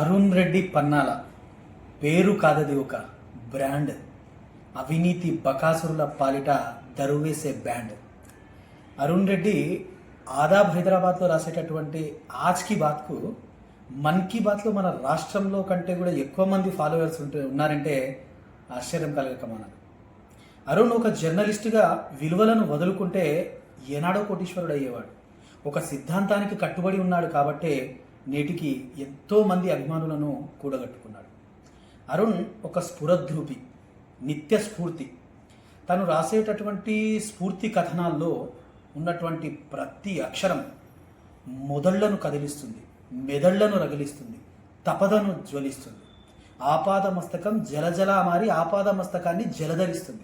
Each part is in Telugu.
అరుణ్ రెడ్డి పన్నాల. పేరు కాదది ఒక బ్రాండ్. అవినీతి బకాసురుల పాలిట దరువేసే బ్యాండ్. అరుణ్ రెడ్డి ఆదాబ్ హైదరాబాద్లో రాసేటటువంటి ఆజ్ కీ బాత్కు మన్ కీ బాత్లో మన రాష్ట్రంలో కంటే కూడా ఎక్కువ మంది ఫాలోవర్స్ ఉంటే ఉన్నారంటే ఆశ్చర్యం కలగక మనకు అరుణ్ ఒక జర్నలిస్ట్గా విలువలను వదులుకుంటే ఏనాడో కోటీశ్వరుడు అయ్యేవాడు ఒక సిద్ధాంతానికి కట్టుబడి ఉన్నాడు కాబట్టే నేటికి ఎంతోమంది అభిమానులను కూడగట్టుకున్నాడు. అరుణ్ ఒక స్ఫురద్రూపి నిత్య స్ఫూర్తి. తను రాసేటటువంటి స్ఫూర్తి కథనాల్లో ఉన్నటువంటి ప్రతి అక్షరం మొదళ్ళను కదిలిస్తుంది మెదళ్ళను రగిలిస్తుంది తపదను జ్వలిస్తుంది. ఆపాద మస్తకం జలజల మారి ఆపాద మస్తకాన్ని జలధరిస్తుంది.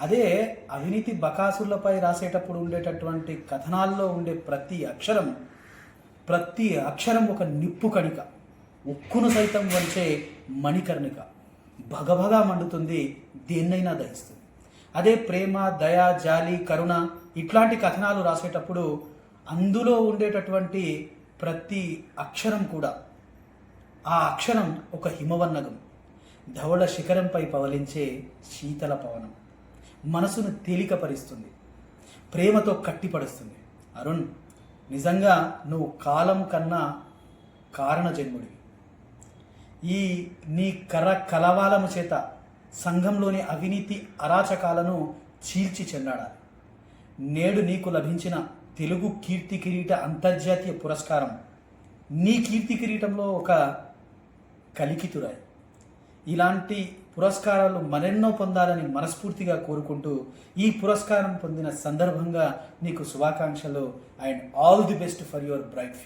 అదే అవినీతి బకాసులపై రాసేటప్పుడు ఉండేటటువంటి కథనాల్లో ఉండే ప్రతి అక్షరం ప్రతి అక్షరం ఒక నిప్పు కణిక. ఉక్కును సైతం వరిచే మణికర్ణిక. భగభగా మండుతుంది దేన్నైనా దహిస్తుంది. అదే ప్రేమ దయ జాలి కరుణ ఇట్లాంటి కథనాలు రాసేటప్పుడు అందులో ఉండేటటువంటి ప్రతి అక్షరం కూడా ఆ అక్షరం ఒక హిమవన్నగం. ధవళ శిఖరంపై పవలించే శీతల పవనం. మనసును తేలికపరుస్తుంది. ప్రేమతో కట్టిపడుస్తుంది. అరుణ్ నిజంగా నువ్వు కాలం కన్నా కారణ జన్ముడివి ఈ నీ కర కలవాలము చేత సంఘంలోని అవినీతి అరాచకాలను చీల్చి చెండాడాలి నేడు నీకు లభించిన తెలుగు కీర్తి కిరీట అంతర్జాతీయ పురస్కారం. నీ కీర్తి కిరీటంలో ఒక కలికితురాయి. ఇలాంటి పురస్కారాలు మరెన్నో పొందాలని మనస్ఫూర్తిగా కోరుకుంటూ ఈ పురస్కారం పొందిన సందర్భంగా నీకు శుభాకాంక్షలు and all the best for your bright